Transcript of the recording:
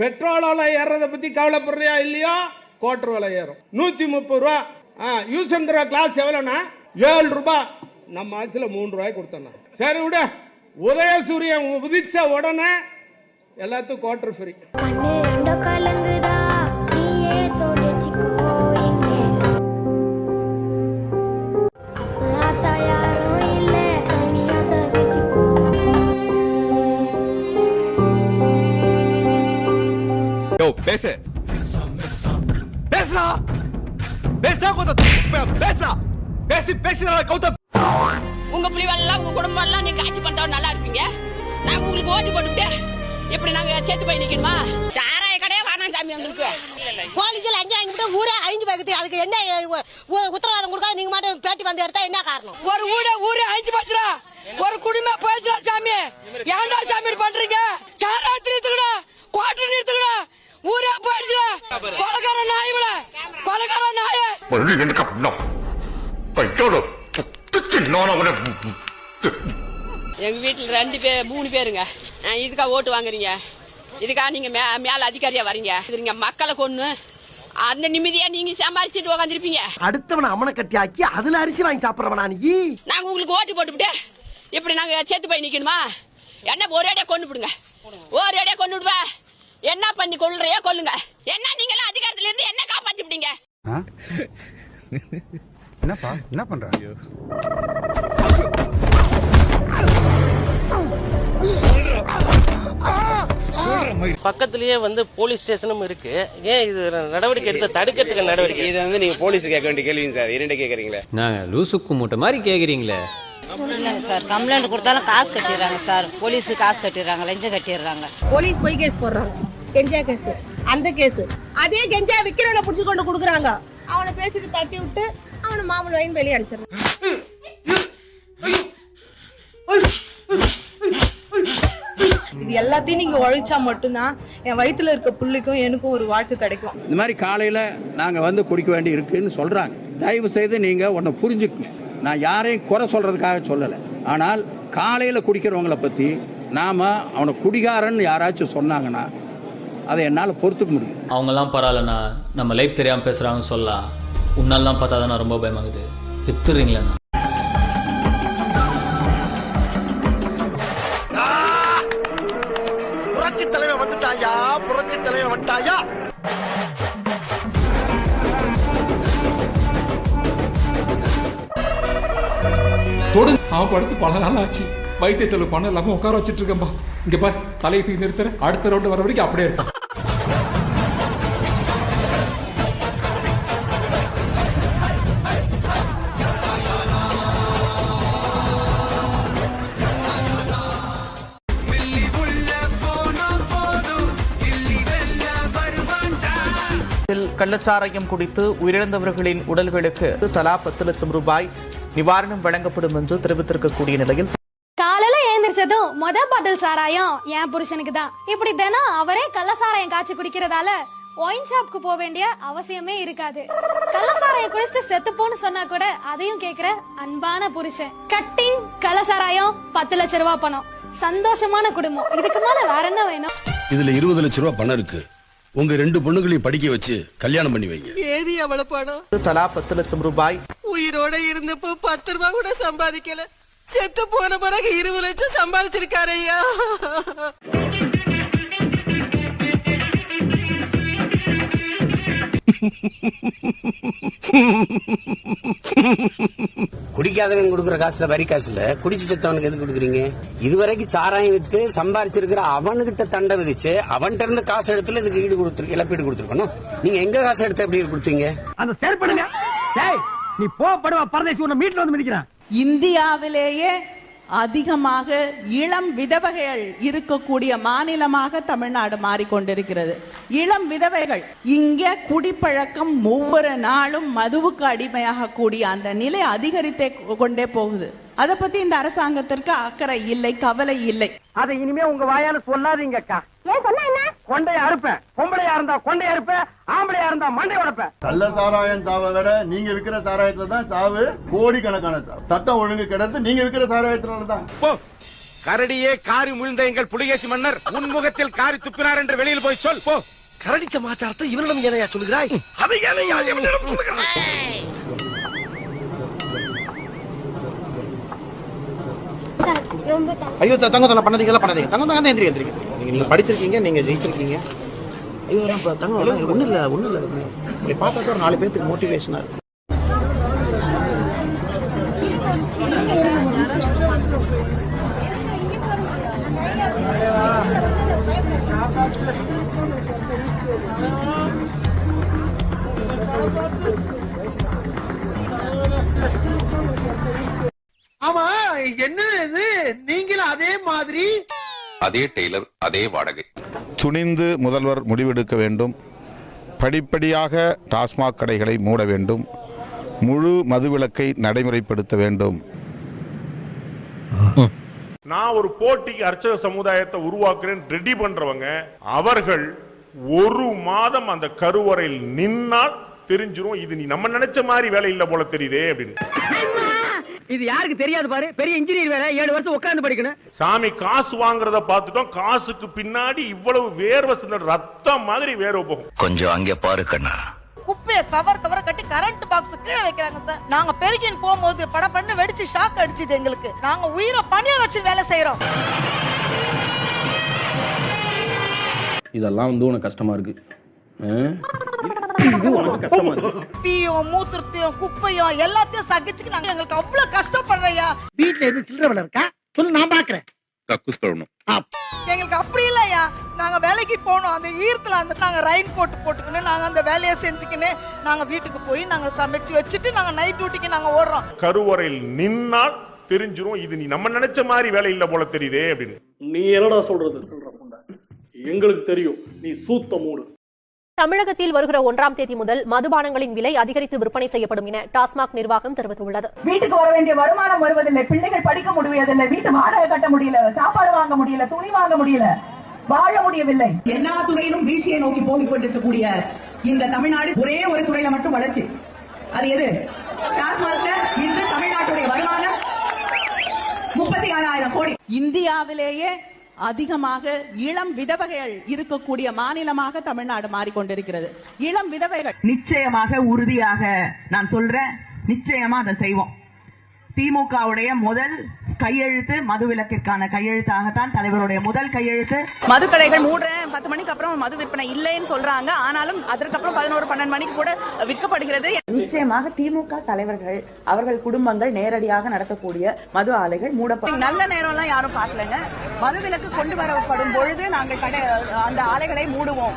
Petrol விலை ஏறதை பத்தி கவலைப்படுறியா இல்லையா? கோட்டர் விலை ஏறும். நூத்தி முப்பது ரூபா. யூஸ் கிளாஸ் எவ்வளோண்ணா? ஏழு ரூபாய் நம்ம ஆட்சியில் மூணு ரூபாய் கொடுத்தோண்ணா. சரி விட. உதய சூரியன் உதிச்ச உடனே எல்லாத்துக்கும் கோட்டர் ஃப்ரீ பேசு. பேசுடா. பேசுடா கௌதம் பேசுடா. பேசி பேசுடா கௌதம் உங்க புலிவெல்லாம் உங்க குடும்பம் எல்லாம் நீங்க ஆட்சி பண்றவங்க நல்லா இருப்பீங்க. நாங்க உங்களுக்கு ஓட்டு போட்டுட்டு எப்படி நாங்க சேர்த்து போய் நிக்கணுமா? சாராய கடையே வேணாம் சாமி உங்களுக்கு. போலீஸ்ல அஞ்சு வாங்கிட்டு ஊரே அழிஞ்சு போகுது. அதுக்கு என்ன உத்தரவாதம் கொடுக்காது நீங்க மட்டும் பேட்டி வந்து எடுத்தா என்ன காரணம்? ஒரு ஊட ஊரே அழிஞ்சு போச்சுடா. ஒரு குடும்பம் போயிடுச்சுடா சாமி. ஏன்டா சாமி இப்படி பண்றீங்க? சாராயத்தை நிறுத்துக்கடா குவாட்டர் நிறுத்துக்கடா ஊரே போயிடுச்சுடா கொலகார நாய் விட கொலகார நாய. எங்க வீட்டுல ரெண்டு பேர் மூணு பேருங்க. இதுக்கா ஓட்டு வாங்குறீங்க. இதுக்கா நீங்க மே மேல அதிகாரியா வரீங்க. இதுங்க மக்களை கொன்னு அந்த நிம்மதியா நீங்க சம்பாரிச்சிட்டு உக்காந்துருப்பீங்க. அடுத்தவன அமன கட்டி ஆக்கி அதுல அரிசி வாங்கி சாப்பிடறவனா நீ? நாங்க உங்களுக்கு ஓட்டு போட்டுவிட்டு இப்படி நாங்க சேர்த்து போய் நிக்கணுமா? என்ன ஒரேடியா கொண்டு விடுங்க ஒரேடியா கொண்டு விடுவ. என்ன பண்ணி கொள்றையோ கொல்லுங்க. என்ன நீங்களாம் அதிகாரத்துல இருந்து என்ன காப்பாத்தி விட்டீங்க என்னப்பா? என்ன பண்ற? பக்கத்திலேயே வந்து போலீஸ் ஸ்டேஷனும் இருக்கு. ஏன் இது நடவடிக்கை எடுத்து தடுக்கிறதுக்கு நடவடிக்கை? இது வந்து நீங்க போலீஸ் கேட்க வேண்டிய கேள்விங்க சார். இரண்டு கேக்குறீங்களே? நாங்க லூசுக்கு மூட்டை மாதிரி கேக்குறீங்களே. இல்லைங்க சார். கம்ப்ளைண்ட் கொடுத்தாலும் காசு கட்டிடுறாங்க சார். போலீஸ் காசு கட்டிடுறாங்க. லஞ்சம் கட்டிடுறாங்க. போலீஸ் போய் கேஸ் போடுறாங்க. கெஞ்சா கேஸ் அந்த கேஸ் அதே கெஞ்சா விக்கிறவனை புடிச்சு கொண்டு கொடுக்குறாங்க. அவனை பேசிட்டு தட்டி விட்டு அவனை மாமூல் வாங்கி வெளியே அனுப்பிச்சிடுறான். இது எல்லாத்தையும் நீங்க உழைச்சா மட்டும்தான் என் வயித்துல இருக்க புள்ளிக்கும் எனக்கும் ஒரு வாழ்க்கை கிடைக்கும். இந்த மாதிரி காலையில நாங்க வந்து குடிக்க வேண்டி இருக்குன்னு சொல்றாங்க. தயவு செய்து நீங்க உன்னை புரிஞ்சுக்கங்க. நான் யாரையும் குறை சொல்றதுக்காக சொல்லலை. ஆனால் காலையில குடிக்கிறவங்களை பத்தி நாம அவனை குடிகாரன் யாராச்சும் சொன்னாங்கன்னா அதை என்னால் பொறுத்துக்க முடியும். அவங்கெல்லாம் பரவாயில்லண்ணா. நம்ம லைஃப் தெரியாம பேசுறாங்கன்னு சொல்லலாம். உன்னாலாம் பார்த்தா தானே ரொம்ப பயமாகுது. வித்துறீங்களேண்ணா புரட்சி தலைவன் வந்துட்டாயா? புரட்சி தலைவன் வந்துட்டாயா? தொடு அவன் படுத்து பல நாள் ஆச்சு. வைத்திய செலவு பண்ண இல்லாம உட்கார வச்சிட்டு இருக்கேன்பா. இங்க பாரு தலையை தூக்கி நிறுத்துற அடுத்த ரவுண்ட் வர வரைக்கும் அப்படியே இருக்கும் கள்ளச்சாராயம் குடித்து உயிரிழந்தவர்களின் உடல்களுக்கு தலா பத்து லட்சம் ரூபாய் நிவாரணம் வழங்கப்படும் என்று தெரிவித்திருக்கக்கூடிய நிலையில் காலையில எழுந்திரிச்சதும் மொத பாட்டில் சாராயம் என் புருஷனுக்கு தான். இப்படி தினம் அவரே கள்ள சாராயம் காய்ச்சி குடிக்கிறதால ஒயின் ஷாப்க்கு போக வேண்டிய அவசியமே இருக்காது. கள்ள சாராயம் குடிச்சிட்டு செத்துப்போன்னு சொன்னா கூட அதையும் கேக்குற அன்பான புருஷன். கட்டிங் கள்ள சாராயம் பத்து லட்ச ரூபாய் பணம். சந்தோஷமான குடும்பம். இதுக்கு மேல வேற என்ன வேணும்? இதுல இருபது லட்ச ரூபாய் பணம் இருக்கு. உங்க ரெண்டு பொண்ணுகளையும் படிக்க வச்சு கல்யாணம் பண்ணி வைங்க. ஏது எவ்வளவு பணம் தலா பத்து லட்சம் ரூபாய். உயிரோட இருந்தப்போ பத்து ரூபாய் கூட சம்பாதிக்கல. செத்து போன பிறகு இருபது லட்சம் சம்பாதிச்சிருக்காரு ஐயா. குடிக்காதவன் கொடுக்குற காசுல வரி காசுல குடிச்சு செத்தவனுக்கு எது கொடுக்குறீங்க? இதுவரைக்கும் சாராயம் வித்து சம்பாரிச்சிருக்கிற அவனுகிட்ட தண்டை விதிச்சு அவன்கிட்ட இருந்து காசு எடுத்துல இதுக்கு ஈடு கொடுத்துரு இழப்பீடு கொடுத்துருக்கணும். நீங்க எங்க காசு எடுத்து எப்படி கொடுத்தீங்க? அந்த செயற்படுங்க டேய் நீ போ படுவா பரதேசி உன்னை மீட்ல வந்து மிதிக்கிறான். இந்தியாவிலேயே அதிகமாக இளம் விதவைகள் இருக்கக்கூடிய மாநிலமாக தமிழ்நாடு மாறிக்கொண்டிருக்கிறது. இளம் விதவைகள் இங்க குடிப்பழக்கம் ஒவ்வொரு நாளும் மதுவுக்கு அடிமையாக கூடிய அந்த நிலை அதிகரித்தே கொண்டே போகுது. அதை பத்தி இந்த அரசாங்கத்திற்கு அக்கறை இல்லை கவலை இல்லை. அதை இனிமே உங்க வாயால சொல்லாதீங்க அக்கா ஏன் சொன்னா என்ன? கொண்டைய அறுப்பேன். பொம்பளையா இருந்தா கொண்டைய அறுப்பேன். ஆம்பளையா இருந்தா மண்டை உடைப்பேன். கள்ள சாராயம் சாவை விட நீங்க விக்கிற சாராயத்துல தான் சாவு கோடி கணக்கான சாவு. சட்டம் ஒழுங்கு கிடந்து நீங்க விக்கிற சாராயத்தினால தான். போ. கரடியே காரி முழுந்த எங்கள் புலிகேசி மன்னர் உன்முகத்தில் காரி துப்பினார் என்று வெளியில் போய் சொல். போ. கரடி சமாச்சாரத்தை இவனிடம் ஏனையா சொல்கிறாய் அதை ஏனையா இவனிடம் சொல்கிறாய் ஐயோ தங்க தங்க பண்ணதீங்களா பண்ணதீங்க தங்க தங்க எந்திரி எந்திரி நீங்க நீங்க படிச்சிருக்கீங்க நீங்க ஜெயிச்சிருக்கீங்க. ஐயோ தங்க ஒண்ணு இல்ல ஒண்ணு இல்ல. உங்களை பார்த்தா ஒரு நாலு பேத்துக்கு மோட்டிவேஷனா இருக்கு. நீங்களும் அதே மாதிரி அதே டெய்லர் அதே வாடகை. துணிந்து முதல்வர் முடிவெடுக்க வேண்டும். படிப்படியாக டாஸ்மாக் கடைகளை மூட வேண்டும். முழு மதுவிலக்கை நடைமுறைப்படுத்த வேண்டும். நான் ஒரு போட்டிக்கு அர்ச்சக சமுதாயத்தை உருவாக்குறேன் ரெடி பண்றவங்க அவர்கள் ஒரு மாதம் அந்த கருவறையில் நின்னால் தெரிஞ்சிரும் இது நீ நம்ம நினைச்ச மாதிரி வேலை இல்ல போல தெரியுதே அப்படின்னு. இது யாருக்கு தெரியாது பாரு. பெரிய இன்ஜினியர் வேற ஏழு வருஷம் உட்கார்ந்து படிக்கணும். சாமி காசு வாங்குறத பார்த்துட்டோம். காசுக்கு பின்னாடி இவ்வளவு வேர்வை சிந்த ரத்தம் மாதிரி வேர்வை போகும். கொஞ்சம் அங்கே பாரு கண்ணா. குப்பையை கவர் கவர கட்டி கரண்ட் பாக்ஸ் கீழே வைக்கிறாங்க சார். நாங்க பெருக்கின் போகும்போது பட பண்ணு வெடிச்சு ஷாக் அடிச்சுது எங்களுக்கு. நாங்க உயிரை பணிய வச்சு வேலை செய்யறோம் இதெல்லாம் வந்து உனக்கு கஷ்டமா இருக்கு. இது உனக்கு கஷ்டமா இருக்கு. பீயும் மூத்திரத்தையும் குப்பையும் எல்லாத்தையும் சகிச்சுக்கு நாங்க எங்களுக்கு அவ்வளவு கஷ்டப்படுறையா வீட்டுல எது சில்லற வேலை இருக்கா? சொல்லு நான் பாக்குறேன். கக்கூஸ் கழுவணும் எங்களுக்கு அப்படி இல்லையா நாங்க வேலைக்கு போனோம் அந்த ஈரத்துல அந்த நாங்க ரெயின் கோட் போட்டுக்கின்னு நாங்க அந்த வேலையை செஞ்சுக்கின்னு நாங்க வீட்டுக்கு போய் நாங்க சமைச்சு வச்சுட்டு நாங்க நைட் டியூட்டிக்கு நாங்க ஓடுறோம். கருவறையில் நின்னால் தெரிஞ்சிரும். இது நீ நம்ம நினைச்ச மாதிரி வேலை இல்ல போல தெரியுதே அப்படின்னு. நீ என்னடா சொல்றது? எங்களுக்கு தெரியும். நீ சூத்த மூடு. தமிழகத்தில் வருகிற ஒன்றாம் தேதி முதல் மதுபானங்களின் விலை அதிகரித்து விற்பனை செய்யப்படும் என டாஸ்மாக் நிர்வாகம் தெரிவித்துள்ளது. வீட்டுக்கு வர வேண்டிய வருமானம் வருவதில்லை. பிள்ளைகள் படிக்க முடியவில்லை வீட்டு வாடகை கட்ட முடியல. சாப்பாடு வாங்க முடியல. துணி வாங்க முடியல. வாழ முடியவில்லை. எல்லா துறையிலும் வீழ்ச்சியை நோக்கி போகிக் கொண்டிருக்கக்கூடிய இந்த தமிழ்நாடு ஒரே ஒரு துறையில மட்டும் வளர்ச்சி. அது எது? டாஸ்மாக் இன்று தமிழ்நாட்டுடைய வருமானம் முப்பத்தி ஆறாயிரம் கோடி. இந்தியாவிலேயே அதிகமாக இளம் விதவைகள் இருக்கக்கூடிய மாநிலமாக தமிழ்நாடு மாறிக்கொண்டிருக்கிறது. இளம் விதவைகள். நிச்சயமாக உறுதியாக நான் சொல்றேன் நிச்சயமா அதை செய்வோம். திமுகவுடைய முதல் கையெழுத்து மதுவிலக்கிற்கான கையெழுத்தாகத்தான் தலைவருடைய முதல் கையெழுத்து. மதுக்கடைகள் மூடுறேன். பத்து மணிக்கு அப்புறம் மது விற்பனை இல்லைன்னு சொல்றாங்க. ஆனாலும் அதற்கப்புறம் பதினோரு பன்னெண்டு மணிக்கு கூட விற்கப்படுகிறது. நிச்சயமாக திமுக தலைவர்கள் அவர்கள் குடும்பங்கள் நேரடியாக நடத்தக்கூடிய மது ஆலைகள் மூடப்படும் நல்ல நேரம் எல்லாம் யாரும் பார்க்கலங்க. மது விலக்கு கொண்டு வரப்படும் பொழுது நாங்கள் கடை அந்த ஆலைகளை மூடுவோம்.